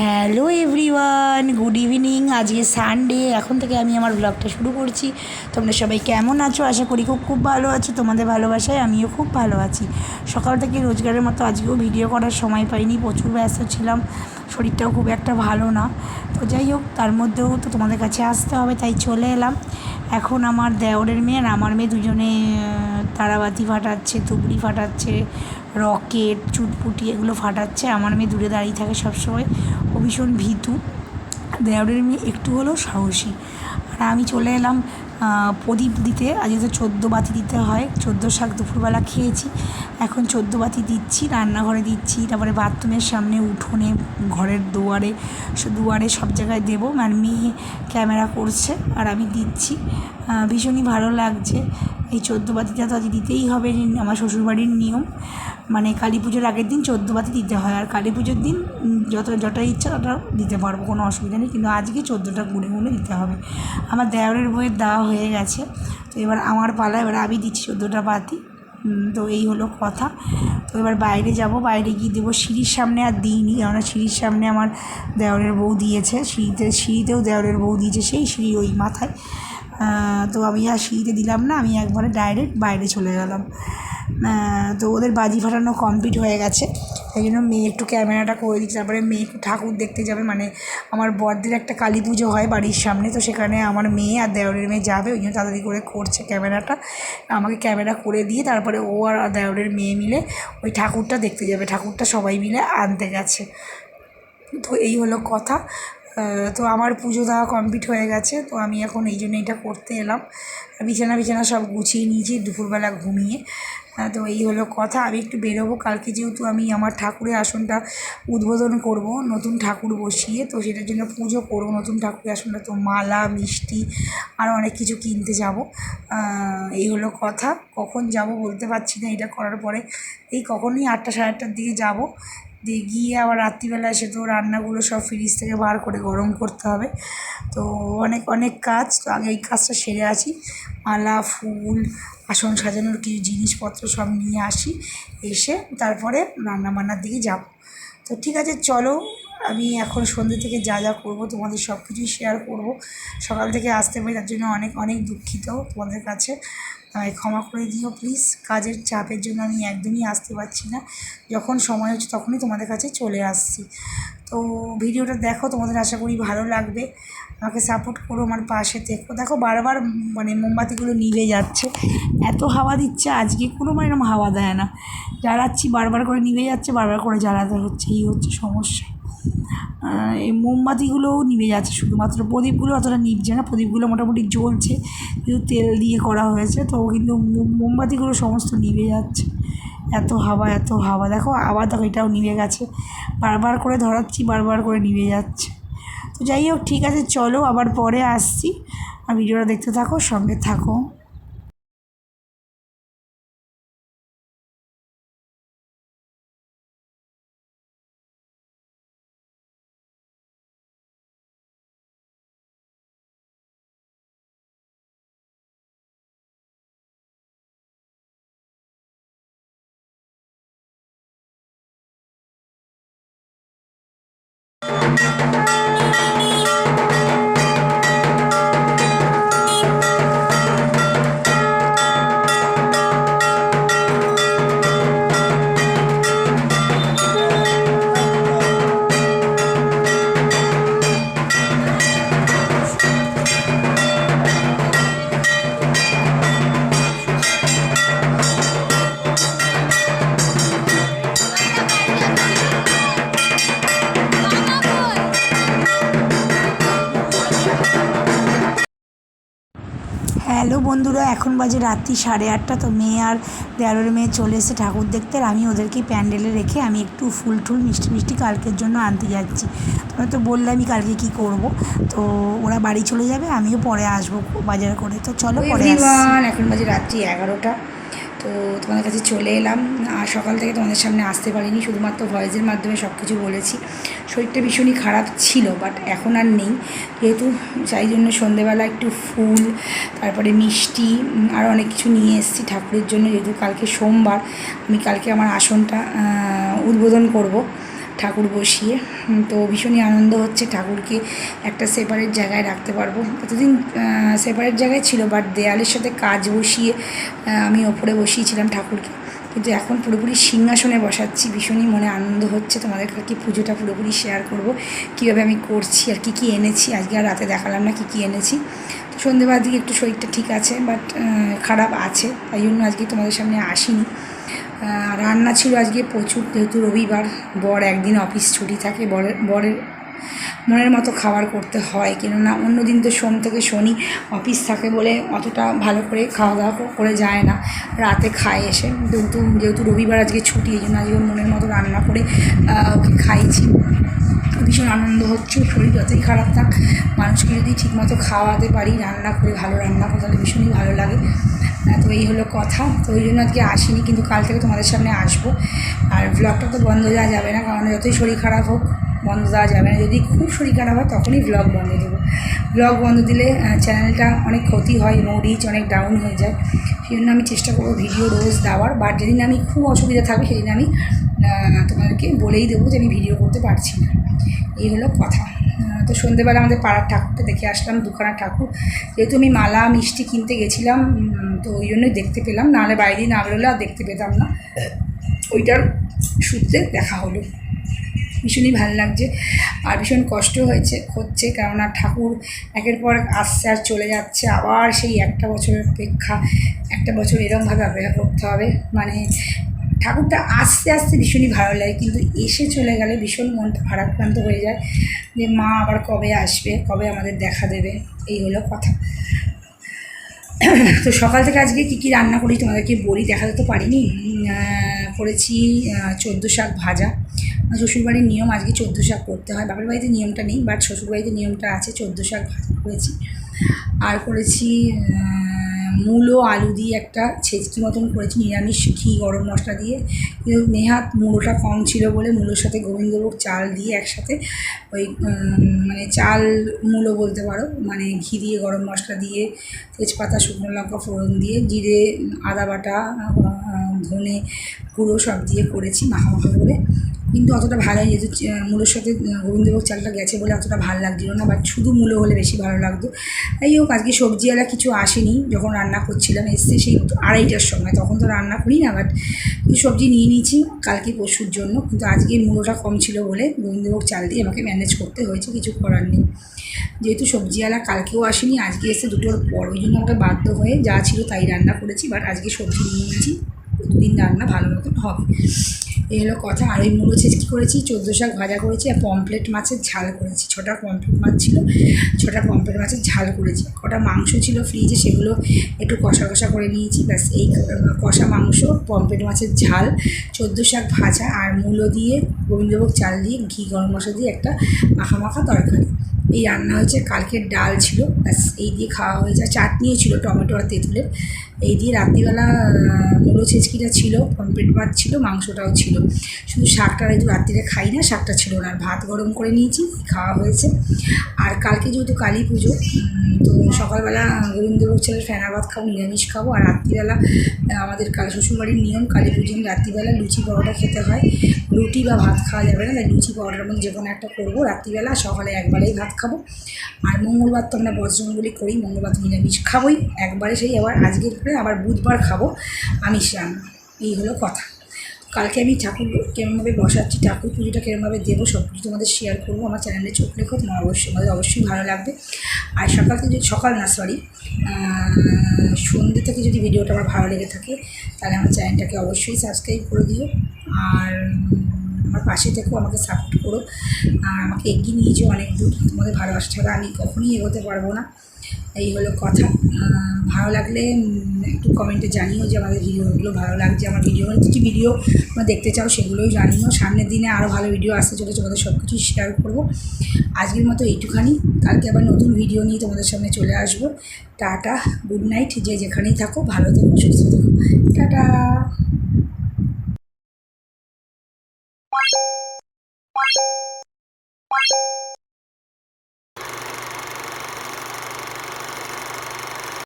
Hello everyone, good evening. আজকে Sunday এখন থেকে আমি আমার ব্লগটা শুরু করছি। তোমরা সবাই কেমন আছো? আশা করি খুব খুব ভালো আছো। তোমাদের ভালোবাসায় আমিও খুব ভালো আছি। সকাল থেকে রোজগারের মতো আজকেও ভিডিও করার সময় পাইনি, প্রচুর ব্যস্ত ছিলাম। শরীরটাও খুব একটা ভালো না। তো যাই হোক, তার মধ্যেও তো তোমাদের কাছে আসতে হবে, তাই চলে এলাম। এখন আমার দেওরের মেয়ে আর আমার মেয়ে দুজনে তারাবাতি ফাটাচ্ছে তুবড়ি ফাটাচ্ছে রকেট, চুটপুটি এগুলো ফাটাচ্ছে। আমার মেয়ে দূরে দাঁড়িয়ে থাকে সবসময়। ও ভীষণ ভীতু। দেওরের মেয়ে একটু হলেও সাহসী। আর আমি চলে এলাম প্রদীপ দিতে। আজকে তো চোদ্দ বাতি দিতে হয়। চোদ্দ শাক দুপুরবেলা খেয়েছি। এখন চোদ্দ বাতি দিচ্ছি, রান্নাঘরে দিচ্ছি। তারপরে বাথরুমের সামনে উঠোনে, ঘরের দুয়ারে দুয়ারে সব জায়গায় দেবো। আর মেয়ে ক্যামেরা করছে, আর আমি দিচ্ছি। ভীষণই ভালো লাগছে। এই চোদ্দ বাতিটা তো আজ দিতেই হবে, আমার শ্বশুরবাড়ির নিয়ম। মানে কালী পুজোর আগের দিন চোদ্দ বাতি দিতে হয়। আর কালী পুজোর দিন যত, যটা ইচ্ছা তটা দিতে পারব, কোনো অসুবিধা নেই। কিন্তু আজকে চোদ্দোটা গুনে গুনে দিতে হবে। আমার দেওরের বইয়ের দেওয়া হয়ে গেছে। তো এবার আমার পালা, এবার আমি দিচ্ছি চোদ্দোটা বাতি। তো এই হলো কথা। তো এবার বাইরে যাব, বাইরে গিয়ে দেবো সিঁড়ির সামনে আর দিইনি। কেননা সিঁড়ির সামনে আমার দেওরের বউ দিয়েছে। সিঁড়িতে, সিঁড়িতেও দেওরের বউ দিয়েছে, সেই সিঁড়ি ওই মাথায়। তো আমি আর সিঁড়িতে দিলাম না, আমি একবারে ডাইরেক্ট বাইরে চলে গেলাম। তো ওদের বাজি ফাটানো কমপ্লিট হয়ে গেছে। সেই জন্য মেয়ে একটু ক্যামেরাটা করে দিচ্ছে। তারপরে মেয়ে একটু ঠাকুর দেখতে যাবে। মানে আমার বরদের একটা কালী পুজো হয় বাড়ির সামনে। তো সেখানে আমার মেয়ে আর দেওরের মেয়ে যাবে। ওই জন্য তাড়াতাড়ি করে করছে ক্যামেরাটা। আমাকে ক্যামেরা করে দিয়ে তারপরে ও আর দেওরের মেয়ে মিলে ওই ঠাকুরটা দেখতে যাবে। ঠাকুরটা সবাই মিলে আনতে গেছে। তো এই হলো কথা। তো আমার পুজো দেওয়া কমপ্লিট হয়ে গেছে, তো আমি এখন এই জন্য এটা করতে এলাম। বিছানা বিছানা সব গুছিয়ে নিয়েছি, দুপুরবেলা ঘুমিয়ে। তো এই হলো কথা, আমি একটু বেরোবো, কালকে যেহেতু আমি আমার ঠাকুরের আসনটা উদ্বোধন করব, নতুন ঠাকুর বসিয়ে, তো সেটার জন্য পুজো করব, নতুন ঠাকুরের আসনটা তো মালা, মিষ্টি আরও অনেক কিছু কিনতে যাব। এই হলো কথা, কখন যাব বলতে পারছি না, এটা করার পরে, এই কখনই আটটা সাড়ে আটটার দিকে যাব। দিয়ে গিয়ে আবার রাত্রিবেলা এসে তো রান্নাগুলো সব ফ্রিজ থেকে বার করে গরম করতে হবে। তো অনেক অনেক কাজ। তো আগে এই কাজটা সেরে আছি মালা, ফুল, আসন সাজানোর কিছু জিনিসপত্র সব নিয়ে আসি। এসে তারপরে রান্না বান্নার দিকে যাব। তো ঠিক আছে, চলো আমি এখন সন্ধ্যে থেকে যা যা করব, তোমাদের সব কিছুই শেয়ার করব। সকাল থেকে আসতে পারি তার জন্য অনেক অনেক দুঃখিত তোমাদের কাছে। তাই ক্ষমা করে দিও প্লিজ কাজের চাপের জন্য আমি একদমই আসতে পারছি না। যখন সময় হচ্ছে তখনই তোমাদের কাছে চলে আসছি। তো ভিডিওটা দেখো, তোমাদের আশা করি ভালো লাগবে। আমাকে সাপোর্ট করো আমার পাশে থেকো। দেখো বারবার মানে মোমবাতিগুলো নিভে যাচ্ছে। এত হাওয়া দিচ্ছে আজকে, কোনো মানে এরকম হাওয়া দেয় না। জ্বালাচ্ছি, বারবার করে নিভে যাচ্ছে, বারবার করে জ্বালাতে হচ্ছে, এই হচ্ছে সমস্যা। এই মোমবাতিগুলোও নিভে যাচ্ছে, শুধুমাত্র প্রদীপগুলো অতটা নিভছে না, প্রদীপগুলো মোটামুটি জ্বলছে। কিন্তু তেল দিয়ে করা হয়েছে, তো কিন্তু মোমবাতিগুলো সমস্ত নিভে যাচ্ছে। এত হাওয়া এত হাওয়া। দেখো, আবার দেখো, এটাও নিভে গেছে। বারবার করে ধরাচ্ছি, বারবার করে নিভে যাচ্ছে। তো যাই হোক, ঠিক আছে, চলো, আবার পরে আসছি। আর ভিডিওটা দেখতে থাকো, সঙ্গে থাকো। বন্ধুরা, এখন বাজে রাত্রি সাড়ে আটটা, তো মেয়ে আর দেয়ারের মেয়ে চলে এসে ঠাকুর দেখতে, আর আমি ওদেরকে প্যান্ডেলে রেখে আমি একটু ফুল টুল মিষ্টি মিষ্টি কালকের জন্য আনতে যাচ্ছি। তোমরা তো বললে আমি কালকে কি করব, তো ওরা বাড়ি চলে যাবে, আমিও পরে আসব বাজার করে। তো চলো পরে এখন বাজে রাত্রি এগারোটা। তো তোমাদের কাছে চলে এলাম। আর সকাল থেকে তোমাদের সামনে আসতে পারিনি, শুধুমাত্র ভয়েসের মাধ্যমে সব কিছু বলেছি। শরীরটা ভীষণই খারাপ ছিল বাট এখন আর নেই। যেহেতু সেই জন্য সন্ধেবেলা একটু ফুল, তারপরে মিষ্টি, আর অনেক কিছু নিয়ে এসেছি ঠাকুরের জন্য। যেহেতু কালকে সোমবার, আমি কালকে আমার আসনটা উদ্বোধন করব। ঠাকুর বসিয়ে তো ভীষণই আনন্দ হচ্ছে ঠাকুরকে একটা সেপারেট জায়গায় রাখতে পারব। এতদিন সেপারেট জায়গায় ছিল বাট দেয়ালের সাথে কাজ বসিয়ে আমি ওপরে বসিয়েছিলাম ঠাকুরকে। কিন্তু এখন পুরোপুরি সিংহাসনে বসাচ্ছি, ভীষণই মনে আনন্দ হচ্ছে। তোমাদের কাছে পুজোটা পুরোপুরি শেয়ার করব, কীভাবে আমি করছি আর কী কী এনেছি। আজকে আর রাতে দেখালাম না কী কী এনেছি। তো সন্ধ্যেবেলার দিকে একটু শরীরটা ঠিক আছে বাট খারাপ আছে, তাই জন্য আজকে তোমাদের সামনে আসিনি। রান্না ছিল আজকে প্রচুর, যেহেতু রবিবার, বর একদিন অফিস ছুটি থাকে, বরের বরের মনের মতো খাবার করতে হয়, কেননা অন্য দিন তো সোম থেকে শনি অফিস থাকে বলে অতটা ভালো করে খাওয়া দাওয়া করে যায় না, রাতে খায় এসে। কিন্তু যেহেতু রবিবার আজকে ছুটি, এই জন্য আজকে মনের মতো রান্না করে ওকে খাইছি ভীষণ আনন্দ হচ্ছে, শরীর যতই খারাপ থাক, মানুষকে যদি ঠিকমতো খাওয়াতে পারি, রান্না করে ভালো রান্না করে, তাহলে ভীষণই ভালো লাগে। তো এই হলো কথা। তো ওই জন্য আজকে আসিনি, কিন্তু কাল থেকে তোমাদের সামনে আসব। আর ব্লগটা তো বন্ধ দেওয়া যাবে না, কারণ যতই শরীর খারাপ হোক, বন্ধ দেওয়া যাবে না। যদি খুব শরীর খারাপ হয়, তখনই ব্লগ বন্ধ দেবো। ব্লগ বন্ধ দিলে চ্যানেলটা অনেক ক্ষতি হয় নো রিচ অনেক ডাউন হয়ে যায়। সেই জন্য আমি চেষ্টা করব ভিডিও রোজ দেওয়ার। বাট যেদিন আমি খুব অসুবিধা থাকবে, সেদিন আমি তোমাদেরকে বলেই দেবো যে আমি ভিডিও করতে পারছি না। এই হলো কথা। তো সন্ধেবেলা আমাদের পাড়ার ঠাকুরটা দেখে আসলাম, দুখানা ঠাকুর। যেহেতু আমি মালা, মিষ্টি কিনতে গেছিলাম তো ওই জন্যই দেখতে পেলাম। নাহলে বাইরে না বেরোলে আর দেখতে পেতাম না। ওইটার সূত্রে দেখা হলো। ভীষণই ভালো লাগছে। আর ভীষণ কষ্ট হয়েছে, হচ্ছে, কেননা ঠাকুর একের পর আসছে আর চলে যাচ্ছে। আবার সেই একটা বছরের অপেক্ষা, একটা বছর এরমভাবে অপেক্ষা করতে হবে। মানে ঠাকুরটা আস্তে আস্তে ভীষণই ভালো লাগে, কিন্তু এসে চলে গেলে ভীষণ মনটা ভারাক্রান্ত হয়ে যায় যে মা আবার কবে আসবে, কবে আমাদের দেখা দেবে, এই হলো কথা। তো সকাল থেকে আজকে কী কী রান্না করি তোমাদেরকে বলি, দেখাতে তো পারিনি। করেছি চোদ্দ শাক ভাজা। শ্বশুরবাড়ির নিয়ম আজকে চোদ্দ শাক করতে হয়, বাপের বাড়িতে নিয়মটা নেই বাট শ্বশুরবাড়িতে নিয়মটা আছে, চোদ্দ শাক ভাজা করেছি। আর করেছি মূলো, আলু দিয়ে একটা ছেচকি মতন করেছি, নিরামিষ ঘি, গরম মশলা দিয়ে। কিন্তু নেহাত মূলোটা কম ছিল বলে মূলোর সাথে গোবিন্দভোগ চাল দিয়ে একসাথে ওই মানে চাল মূলো বলতে পারো মানে ঘি দিয়ে, গরম মশলা দিয়ে, তেজপাতা, শুকনো লঙ্কা, ফোড়ন দিয়ে, জিরে, আদা বাটা ধনে গুঁড়ো সব দিয়ে করেছি মাখা মাখা করে। কিন্তু অতটা ভালো যেহেতু মূলোর সাথে গোবিন্দভোগ চালটা গেছে বলে অতটা ভালো লাগছিল না বাট শুধু মূলো হলে বেশি ভালো লাগতো। তাই হোক, আজকে সবজিওয়ালা কিছু আসেনি, যখন রান্না করছিলাম, এসছে সেই আড়াইটার সময়। তখন তো রান্না করি না বাট সবজি নিয়ে নিয়েছি কালকে পশুর জন্য। কিন্তু আজকে মূলোটা কম ছিল বলে গোবিন্দভোগ চাল দিয়ে আমাকে ম্যানেজ করতে হয়েছে, কিছু করার নেই। যেহেতু সবজিওয়ালা কালকেও আসেনি, আজকে এসে দুটোর পর। ওই জন্য আমাকে বাধ্য হয়ে যা ছিল তাই রান্না করেছি বাট আজকে সবজি নিয়ে নিয়েছি। দুদিন রান্না ভালো মতন হবে। এই হলো কথা আর ওই মুলো ছেচকি করেছি, চোদ্দ শাক ভাজা করেছি আর পমপ্লেট মাছের ঝাল করেছি। ছটা পমপ্লেট মাছ ছিল, ছটা পমপ্লেট মাছের ঝাল করেছি। কটা মাংস ছিল ফ্রিজে, সেগুলো একটু কষা কষা করে নিয়েছি, ব্যাস এই কষা মাংস পমপ্লেট মাছের ঝাল, চোদ্দ শাক ভাজা আর মূলো দিয়ে গোবিন্দভোগ চাল দিয়ে ঘি গরম মশলা দিয়ে একটা মাখা মাখা তরকারি। এই রান্না হয়েছে কালকের ডাল ছিল, ব্যাস এই দিয়ে খাওয়া হয়েছে চাটনিও ছিল, টমেটো আর তেঁতুলের। এই দিয়ে রাত্রিবেলা মুলো ছেচকিটা ছিল পমপ্লেট ভাত ছিল, মাংসটাও ছিল। শুধু শাকটা একটু রাত্রিরে খাই না, শাকটা ছিল না। ভাত গরম করে নিয়েছি, খাওয়া হয়েছে। আর কালকে যেহেতু কালী পুজো তো সকালবেলা গোবিন্দভোগ ছেলের ফেনা ভাত খাব, নিরামিষ খাব। আর রাত্রিবেলা আমাদের কাল শ্বশুরবাড়ির নিয়ম, কালী পুজো দিন রাত্রিবেলা লুচি পরোটা খেতে হয়। রুটি বা ভাত খাওয়া যাবে না, তাই লুচি পরোটার মধ্যে যে কোনো একটা করব। রাত্রিবেলা সকালে একবারেই ভাত খাব। আর মঙ্গলবার তো আমরা বজ্রমঙ্গলি করি, মঙ্গলবার নিরামিষ খাবোই। একবারে সেই আবার আজকের পরে আবার বুধবার খাব আমিষ রান্না। এই হলো কথা। কালকে আমি ঠাকুর কেমনভাবে বসাচ্ছি, ঠাকুর পুজোটা কেরমভাবে দেবো সব কিছু তোমাদের শেয়ার করব। আমার চ্যানেলে চোখ লেখো তোমার অবশ্যই আমাদের অবশ্যই ভালো লাগবে। আর সকাল থেকে সকাল না সরি সন্ধ্যে থেকে যদি ভিডিওটা আমার ভালো লেগে থাকে, তাহলে আমার চ্যানেলটাকে অবশ্যই সাবস্ক্রাইব করে দিও। আর আমার পাশে থেকেও আমাকে সাপোর্ট করো। আর আমাকে এগিয়ে নিয়ে যাও অনেক দূর, তোমাদের ভালোবাসা ছাড়া আমি কখনোই এগোতে পারব না। এই হলো কথা। ভালো লাগলে একটু কমেন্টে জানিও যে আমাদের ভিডিওগুলো ভালো লাগছে। আমার ভিডিও কিছু ভিডিও তোমরা দেখতে চাও সেগুলোই জানিও। সামনের দিনে আরও ভালো ভিডিও আসতে চলেছে, তোমাদের সব কিছুই শেয়ার করব। আজকের মতো এইটুখানি। কালকে আবার নতুন ভিডিও নিয়ে তোমাদের সামনে চলে আসব। টাটা গুড নাইট যে যেখানেই থাকো, ভালো থেকো, সুস্থ থেকো। টাটা!